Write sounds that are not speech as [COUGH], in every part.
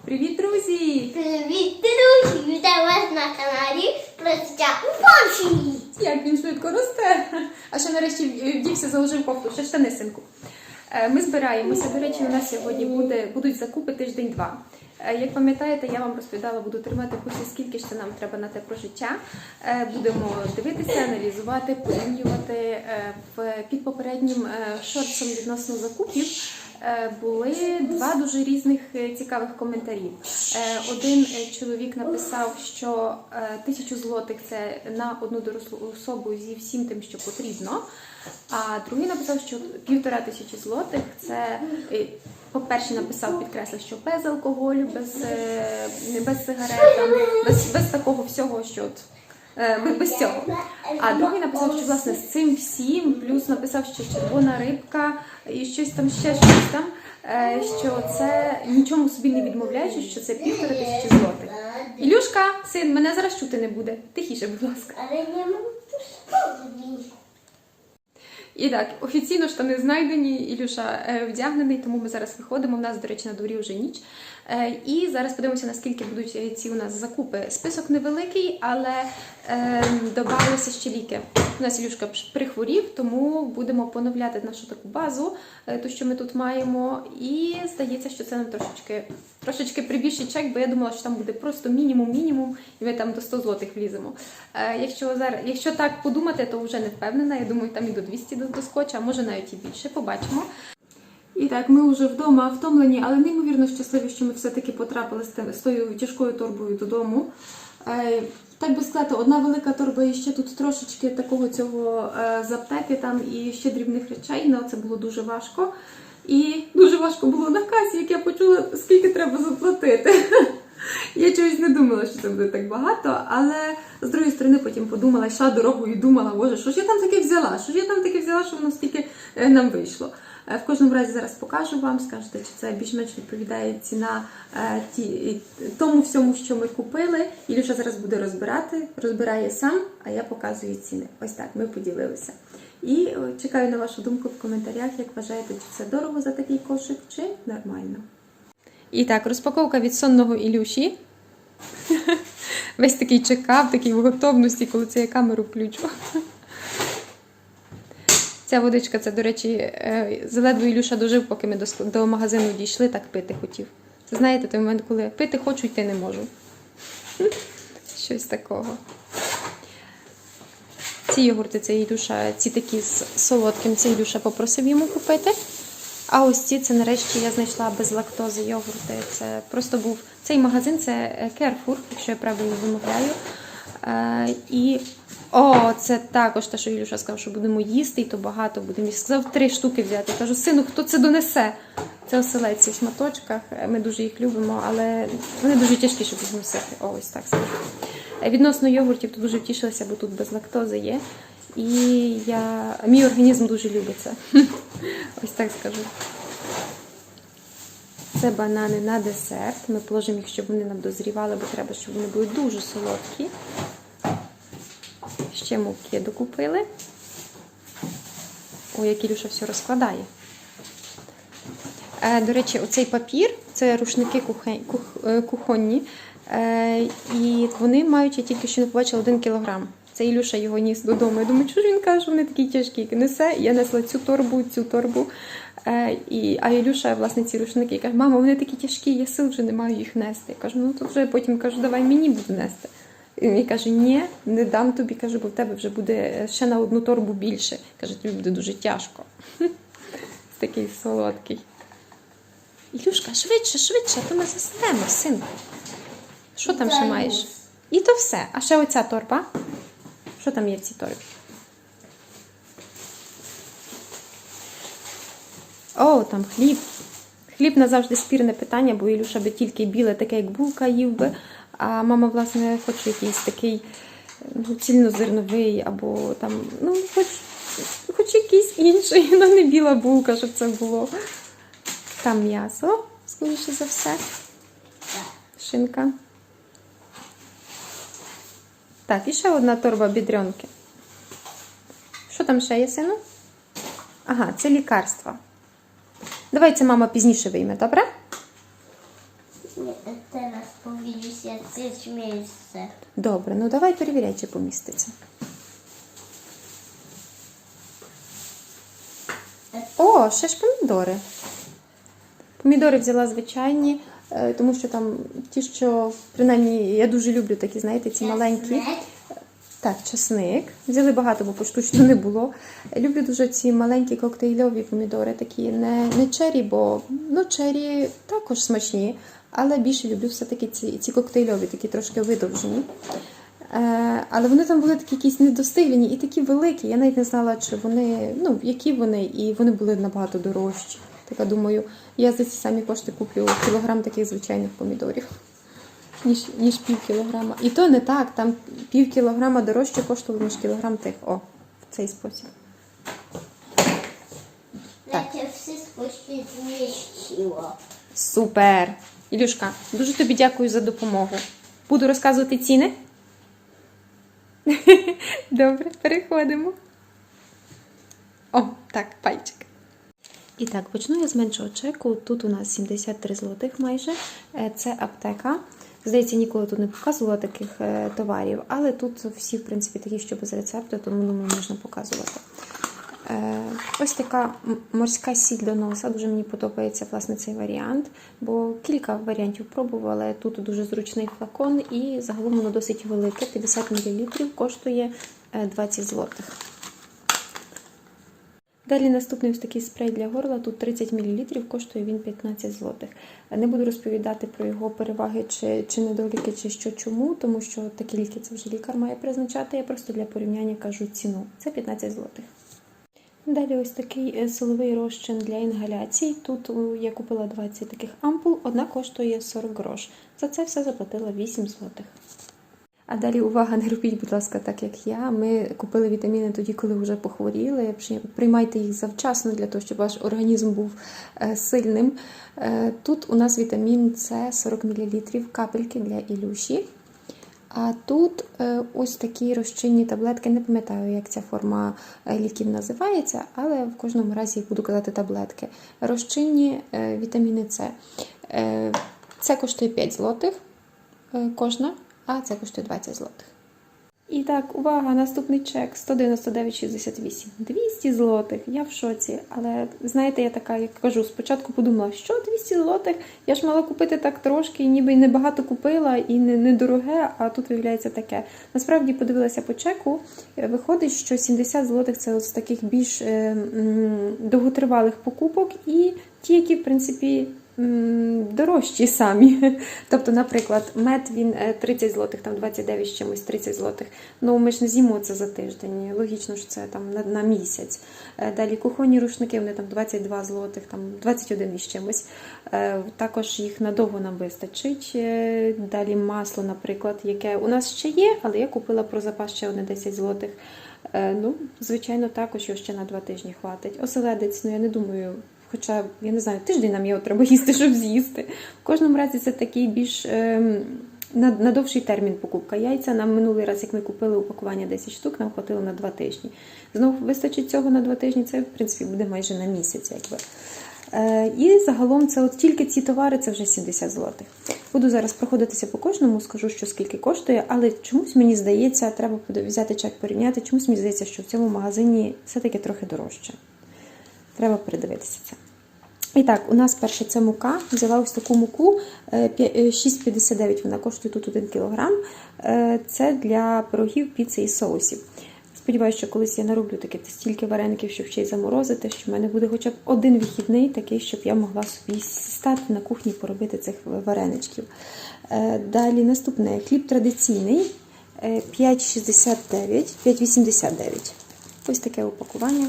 Привіт, друзі! Привіт, друзі! Вітаю вас на каналі Простя у Польщі! Як він швидко росте. А ще нарешті вдівся, заложив кофту, ще штани синку. Е, Ми збираємося. До речі, у нас сьогодні буде, будуть закупи тиждень-два. Е, Як пам'ятаєте, я вам розповідала, буду тримати в курсі, скільки ж нам треба на те прожиття. Е, Будемо дивитися, аналізувати, порівнювати. Під попереднім шорсом відносно закупів були два дуже різних цікавих коментарів. Е, Один чоловік написав, що тисячу злотих це на одну дорослу особу зі всім тим, що потрібно. А другий написав, що півтора тисячі злотих це. е, По-перше, написав, підкреслив, що без алкоголю, без, е, без сигарет, там, без, без такого всього, що от, е, без цього. А другий написав, що власне з цим всім, плюс написав, що червона рибка і щось там, ще щось там, що це нічому собі не відмовляючи, що це півтора тисячі злотих. Ілюшка, син, мене зараз чути не буде. Тихіше, будь ласка. Але не можу сподобати. І так, офіційно штани знайдені, Ілюша е, вдягнений, тому ми зараз виходимо. У нас, до речі, на дворі вже ніч. Е, І зараз подивимося, наскільки будуть ці у нас закупи. Список невеликий, але е, додалися ще ліки. У нас Ілюшка прихворів, тому будемо поновляти нашу таку базу, е, ту, що ми тут маємо. І здається, що це нам трошечки, трошечки прибільшить чек, бо я думала, що там буде просто мінімум-мінімум, і ми там до 100 злотих вліземо. Е, Якщо зараз, якщо так подумати, то вже не впевнена. Я думаю, там і до 200 до- доскоче, а може навіть і більше. Побачимо. І так, ми вже вдома втомлені, але неймовірно щасливі, що ми все-таки потрапили з тою тяжкою торбою додому. Е, Так би сказати, одна велика торба і ще тут трошечки такого цього е, заптеки там і ще дрібних речей. На це було дуже важко. І дуже важко було на касі, як я почула, скільки треба заплатити. [LAUGHS] Я чогось не думала, що це буде так багато, але з другої сторони потім подумала, йшла дорогою і думала, боже, що ж я там таке взяла? Що ж я там таке взяла, що воно стільки е, нам вийшло? Е, В кожному разі зараз покажу вам, скажете, чи це більш-менш відповідає ціна е, ті, тому всьому, що ми купили. Ілюша зараз буде розбирати, розбирає сам, а я показую ціни. Ось так, ми поділилися. І е, чекаю на вашу думку в коментарях, як вважаєте, чи це дорого за такий кошик, чи нормально. І так, розпаковка від сонного Ілюші. [LAUGHS] Весь такий чекав, такий в готовності, коли це я камеру включу. Ця водичка, це, до речі, е, заледве Ілюша дожив, поки ми до, магазину дійшли, так пити хотів. Це знаєте, той момент, коли пити хочу, йти не можу. [LAUGHS] Щось такого. Ці йогурти, це Ілюша, ці такі з солодким, це Ілюша попросив йому купити. А ось ці це нарешті я знайшла без лактози йогурти. Це просто був цей магазин, це е, Carrefour, якщо я правильно вимовляю. Е, і о, це також те, що Ілюша сказав, що будемо їсти, і то багато будемо їсти. Сказав три штуки взяти. Кажу, сину, хто це донесе? Це оселедці в шматочках. Ми дуже їх любимо, але вони дуже тяжкі, щоб їх носити. О, ось так скажу. Е, Відносно йогуртів, то дуже втішилася, бо тут без лактози є. І я... мій організм дуже любить це. [LAUGHS] Ось так скажу. Це банани на десерт. Ми положимо їх, щоб вони нам дозрівали, бо треба, щоб вони були дуже солодкі. Ще муки докупили. Ой, як Ілюша все розкладає. Е, До речі, оцей папір це рушники е, кухонні. Е, І вони мають, я тільки що не побачила, один кілограм. Це Ілюша його ніс додому. Я думаю, що ж він каже, вони такі тяжкі. Несе. Я несла цю торбу, цю торбу. А Ілюша, власне, ці рушники каже, мама, вони такі тяжкі, я сил вже не маю їх нести. Я кажу, ну то вже потім кажу, давай мені буду нести. І він каже, ні, не дам тобі, кажу, бо в тебе вже буде ще на одну торбу більше. Каже, тобі буде дуже тяжко. [LAUGHS] Такий солодкий. Ілюшка, швидше, швидше, то ми заснемо, синку. Що там ще маєш? І то все. А ще оця торба. Що там є в цій торбі? О, там хліб. Хліб назавжди спірне питання, бо Ілюша би тільки біле, таке як булка їв би. А мама, власне, хоче якийсь такий ну, цільнозерновий або там, ну, хоч, хоч якийсь інший, [LAUGHS] ну не біла булка, щоб це було. Там м'ясо, скоріше за все. Шинка. Так, і ще одна торба бідрянки. Що там ще є, сину? Ага, це лікарства. Давай це мама пізніше вийме, добре? Nie, teraz powiedzieć jakieś miejsce. Добре, ну давай перевіряй, чи поміститься. О, ще ж помідори. Помідори взяла звичайні, е, тому що там ті, що принаймні я дуже люблю такі, знаєте, ці маленькі. Так, чесник. Взяли багато, бо поштучно не було. Люблю дуже ці маленькі коктейльові помідори, такі не, не чері, бо ну, чері також смачні, але більше люблю все-таки ці, ці коктейльові, такі трошки видовжені. Е, але вони там були такі якісь недостиглені і такі великі. Я навіть не знала, чи вони, ну, які вони, і вони були набагато дорожчі. Така думаю, я за ці самі кошти куплю кілограм таких звичайних помідорів ніж, ніж пів кілограма. І то не так, там пів кілограма дорожче коштувало, ніж кілограм тих. О, в цей спосіб. Zmieściło. Супер! Ілюшка, дуже тобі дякую за допомогу. Буду розказувати ціни. [LAUGHS] Добре, переходимо. О, так, пальчик. І так, почну я з меншого чеку. Тут у нас 73 злотих майже. Е, Це аптека. Здається, ніколи тут не показувала таких е, товарів, але тут всі, в принципі, такі, що без рецепту, тому думаю, можна показувати. Е, Ось така морська сіль до носа. Дуже мені подобається власне цей варіант, бо кілька варіантів пробувала. Тут дуже зручний флакон і загалом воно досить велике. 50 мл коштує е, 20 злотих. Далі наступний ось такий спрей для горла. Тут 30 мл, коштує він 15 злотих. Не буду розповідати про його переваги чи, чи недоліки, чи що чому, тому що такі ліки це вже лікар має призначати. Я просто для порівняння кажу ціну. Це 15 злотих. Далі ось такий е, силовий розчин для інгаляцій. Тут я купила 20 таких ампул, одна коштує 40 грош. За це все заплатила 8 злотих. А далі увага, не робіть, будь ласка, так як я. Ми купили вітаміни тоді, коли вже похворіли. Приймайте їх завчасно для того, щоб ваш організм був е, сильним. Е, Тут у нас вітамін С 40 мл капельки для Ілюші. А тут е, ось такі розчинні таблетки. Не пам'ятаю, як ця форма ліків називається, але в кожному разі буду казати таблетки. Розчинні вітаміни С. Це коштує 5 злотих кожна, а це коштує 20 злотих. І так, увага, наступний чек 199,68. 200 злотих. Я в шоці. Але знаєте, я така, як кажу, спочатку подумала, що 200 злотих? Я ж мала купити так трошки, ніби й небагато купила, і не, не а тут виявляється таке. Насправді подивилася по чеку. е, Виходить, що 70 злотих це з таких більш е, м, довготривалих покупок, і ті, які, в принципі. Дорожчі самі. [LAUGHS] Тобто, наприклад, мед він е, 30 злотих, там 29 з чимось 30 злотих. Ну ми ж не з'їмо це за тиждень. Логічно, що це там на, на місяць. Е, Далі кухонні рушники, вони там 22 злотих, там 21 із чимось. Е, Також їх надовго нам вистачить. Е, Далі масло, наприклад, яке у нас ще є, але я купила про запас ще одне 10 злотих. Е, Ну, звичайно, також його ще на два тижні хватить. Оселедець, ну я не думаю. Хоча, я не знаю, тиждень нам його треба їсти, [LAUGHS] щоб з'їсти. В кожному разі це такий більш ем, на, на довший термін покупка. Яйця нам минулий раз, як ми купили упакування 10 штук, нам хватило на 2 тижні. Знову вистачить цього на 2 тижні, це в принципі буде майже на місяць. якби. Е, і загалом це от тільки ці товари це вже 70 злотих. Буду зараз проходитися по кожному, скажу, що скільки коштує, але чомусь мені здається, треба взяти чек порівняти. Чомусь мені здається, що в цьому магазині все-таки трохи дорожче. Треба передивитися це. І так, у нас перше це мука. Взяла ось таку муку е, п'я- е, 6,59 вона коштує тут 1 кг. Це для пирогів, піци і соусів. Сподіваюся, що колись я нароблю таке стільки вареників, щоб ще й заморозити, що в мене буде хоча б один вихідний, такий, щоб я могла собі стати на кухні поробити цих вареничків. Е, Далі наступне хліб традиційний е, 5,69, 5,89. Ось таке упакування.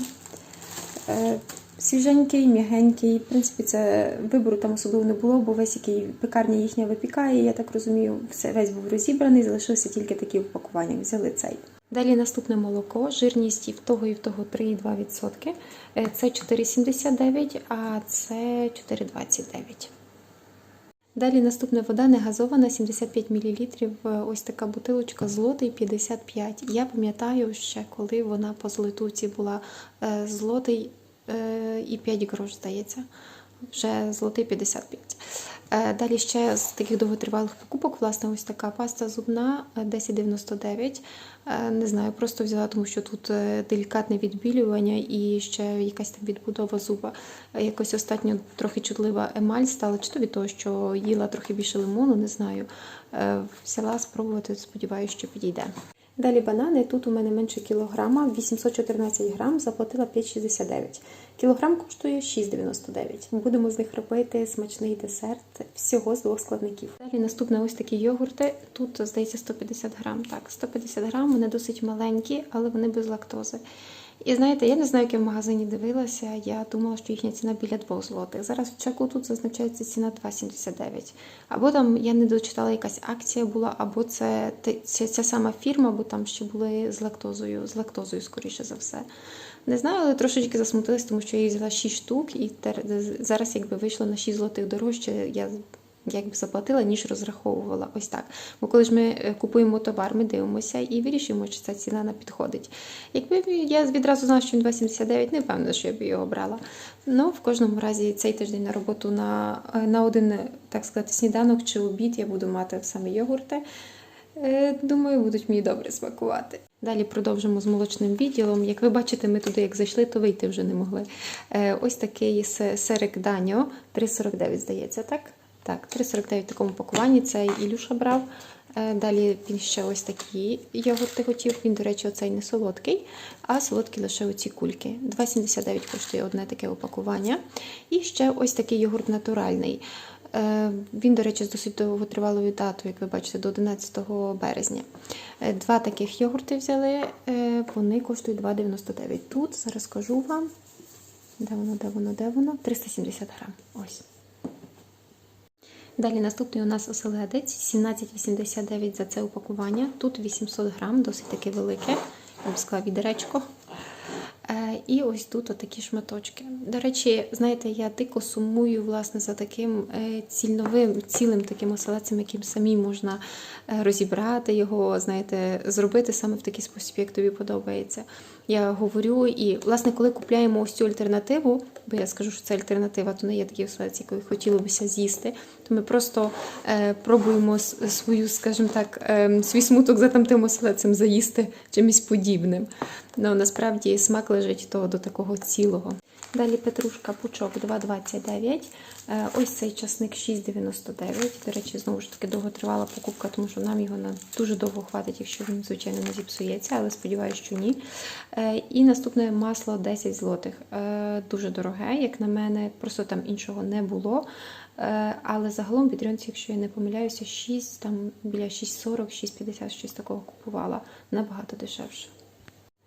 Е, Свіженький, м'ягенький. В принципі, це вибору там особливо не було, бо весь який пекарня їхня випікає, я так розумію, все весь був розібраний, залишилися тільки такі упакування. Взяли цей. Далі наступне молоко, жирність і в того, і в того 3,2%. Е, Це 4,79, а це 4,29. Далі наступна вода не газована, 75 мл. Ось така бутилочка злотий 55. Я пам'ятаю ще, коли вона по злитуці була е, злотий е, і 5 грош, здається. вже золотий 55. Е, Далі ще з таких довготривалих покупок, власне, ось така паста зубна е, 10,99. Е, Не знаю, просто взяла, тому що тут е, делікатне відбілювання і ще якась там відбудова зуба. Е, Якось остатньо трохи чутлива емаль стала, чи то від того, що їла трохи більше лимону, не знаю. Е, Взяла спробувати, сподіваюся, що підійде. Далі банани. Тут у мене менше кілограма, 814 грам, заплатила 5,69. Кілограм коштує 6,99. Будемо з них робити смачний десерт всього з двох складників. Далі наступне ось такі йогурти. Тут, здається, 150 грам. Так, 150 грам, вони досить маленькі, але вони без лактози. І знаєте, я не знаю, як в магазині дивилася. Я думала, що їхня ціна біля 2 злотих. Зараз в чеку тут зазначається ціна 2,79. Або там я не дочитала, якась акція була, або це ця, ця сама фірма, бо там ще були з лактозою, з лактозою, скоріше за все. Не знаю, але трошечки засмутилась, тому що я її взяла 6 штук, і зараз, якби вийшло на 6 злотих дорожче, я якби заплатила, ніж розраховувала. Ось так. Бо коли ж ми е, купуємо товар, ми дивимося і вирішуємо, чи ця ціна нам підходить. Якби я відразу знала, що він 2,79, не впевнена, що я б його брала. Ну, в кожному разі цей тиждень на роботу на, е, на один, е, так сказати, сніданок чи обід я буду мати саме йогурти. Думаю, будуть мені добре смакувати. Далі продовжимо з молочним відділом. Як ви бачите, ми туди як зайшли, то вийти вже не могли. Ось такий серик Даньо, 3,49, здається, так? Так, 3,49 в такому пакуванні. Це Ілюша брав. Е, Далі він ще ось такі йогурти хотів. Він, до речі, оцей не солодкий, а солодкі лише оці кульки. 2,79 коштує одне таке упакування. І ще ось такий йогурт натуральний. Е, Він, до речі, з досить довготривалою датою, як ви бачите, до 11 березня. Е, Два таких йогурти взяли, вони коштують 2,99. Тут зараз скажу вам, де воно, де воно, де воно? 370 грам. Ось. Далі наступний у нас оселедець 17,89 за це упакування. Тут 800 грам, досить таки велике. Я б сказала, відеречко. Е, І ось тут отакі шматочки. До речі, знаєте, я дико сумую власне за таким е, цільновим, цілим таким оселедцем, яким самі можна е, розібрати його, знаєте, зробити саме в такий спосіб, як тобі подобається. Я говорю, і власне, коли купляємо ось цю альтернативу, бо я скажу, що це альтернатива, то не є такий оселедець, який хотілося б з'їсти, то ми просто е, пробуємо свою, скажімо так, е, свій смуток за тамтим оселедцем заїсти чимось подібним. Ну, насправді смак лежить то до такого цілого. Далі петрушка пучок 2,29. Е, Ось цей часник 6,99. До речі, знову ж таки довготривала покупка, тому що нам його на дуже довго хватить, якщо він, звичайно, не зіпсується, але сподіваюся, що ні. Е, І наступне масло 10 злотих. Е, Дуже дороге, як на мене, просто там іншого не було. Е, Але загалом в Бідрionці, якщо я не помиляюся, 6, там біля 6,40, 6,50 щось такого купувала набагато дешевше.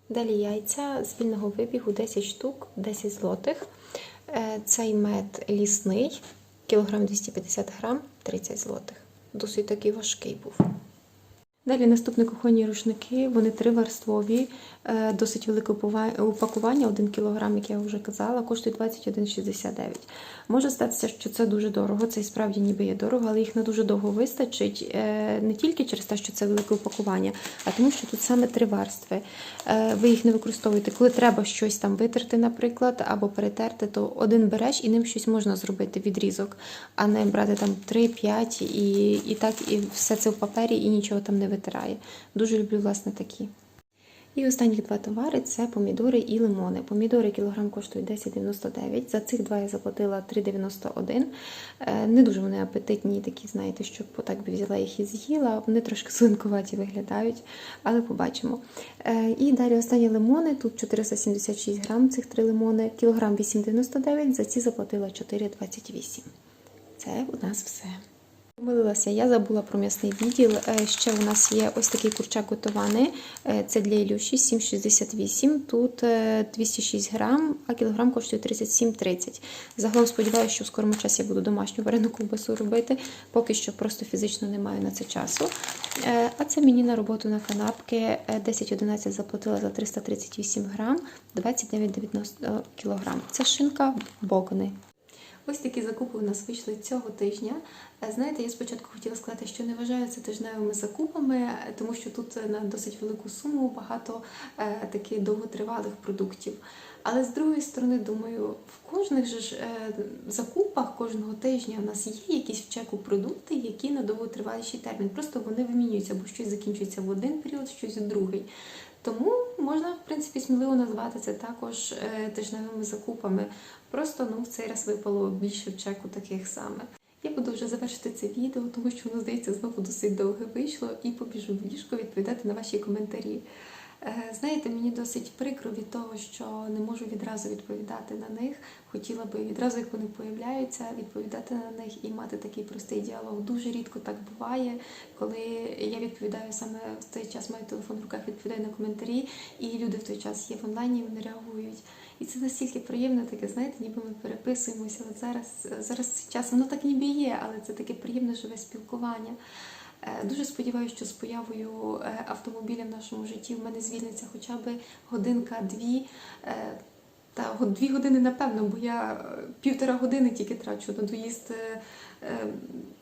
Далі яйця з вільного вибігу 10 штук, 10 злотих. Е, Цей мед лісний, кілограм 250 грам, 30 злотих. Досить такий важкий був. Далі наступні кухонні рушники, вони триверствові, е, досить велике упакування, 1 кг, як я вже казала, коштує 21,69. Може статися, що це дуже дорого, це і справді ніби є дорого, але їх не дуже довго вистачить, е, не тільки через те, що це велике упакування, а тому, що тут саме три верстви. Е, Ви їх не використовуєте. Коли треба щось там витерти, наприклад, або перетерти, то один береш і ним щось можна зробити, відрізок, а не брати там 3-5 і, і так, і все це в папері і нічого там не витирає. Дуже люблю, власне, такі. І останні два товари це помідори і лимони. Помідори кілограм коштують 10,99. За цих два я заплатила 3,91. Е, Не дуже вони апетитні, такі, знаєте, щоб так би взяла їх і з'їла. Вони трошки свинкуваті виглядають, але побачимо. Е, І далі останні лимони. Тут 476 грам цих три лимони, кілограм 8,99. За ці заплатила 4,28. Це у нас все. Помилилася, я забула про м'ясний відділ. Е, Ще у нас є ось такий курчак готований. Е, Це для Ілюші 7,68. Тут е, 206 грам, а кілограм коштує 37,30. Загалом сподіваюся, що в скорому часі я буду домашню варену ковбасу робити. Поки що просто фізично не маю на це часу. Е, А це мені на роботу на канапки. Е, 10,11 заплатила за 338 грам, 29,90 кілограм. Це шинка богни. Ось такі закупи у нас вийшли цього тижня. Е, Знаєте, я спочатку хотіла сказати, що не вважаю це тижневими закупами, тому що тут на досить велику суму багато е, таких довготривалих продуктів. Але з другої сторони, думаю, в кожних же ж е, закупах кожного тижня у нас є якісь в чеку продукти, які на довготриваліший термін. Просто вони вимінюються, бо щось закінчується в один період, щось у другий. Тому можна, в принципі, сміливо назвати це також е, тижневими закупами. Просто ну, в цей раз випало більше в чеку таких саме. Я буду вже завершити це відео, тому що воно здається знову досить довге вийшло, і побіжу в ліжко відповідати на ваші коментарі. Е, Знаєте, мені досить прикро від того, що не можу відразу відповідати на них. Хотіла би відразу, як вони появляються, відповідати на них і мати такий простий діалог. Дуже рідко так буває, коли я відповідаю саме в цей час, маю телефон в руках, відповідаю на коментарі, і люди в той час є в онлайні, вони реагують. І це настільки приємно, таке, знаєте, ніби ми переписуємося. От зараз, зараз час воно так ніби є, але це таке приємне живе спілкування. Е, Дуже сподіваюся, що з появою е, автомобіля в нашому житті в мене звільниться хоча б годинка-дві. е, Та дві години напевно, бо я півтора години тільки трачу на доїзд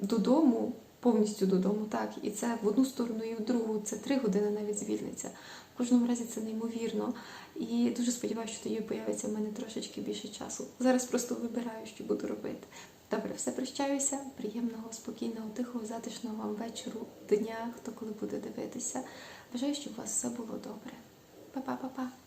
додому, повністю додому, так. І це в одну сторону і в другу. Це три години навіть звільниться. В кожному разі це неймовірно. І дуже сподіваюся, що тоді появиться в мене трошечки більше часу. Зараз просто вибираю, що буду робити. Добре, все прощаюся. Приємного, спокійного, тихого, затишного вам вечору, дня, хто коли буде дивитися. Бажаю, щоб у вас все було добре. Па-па-па-па.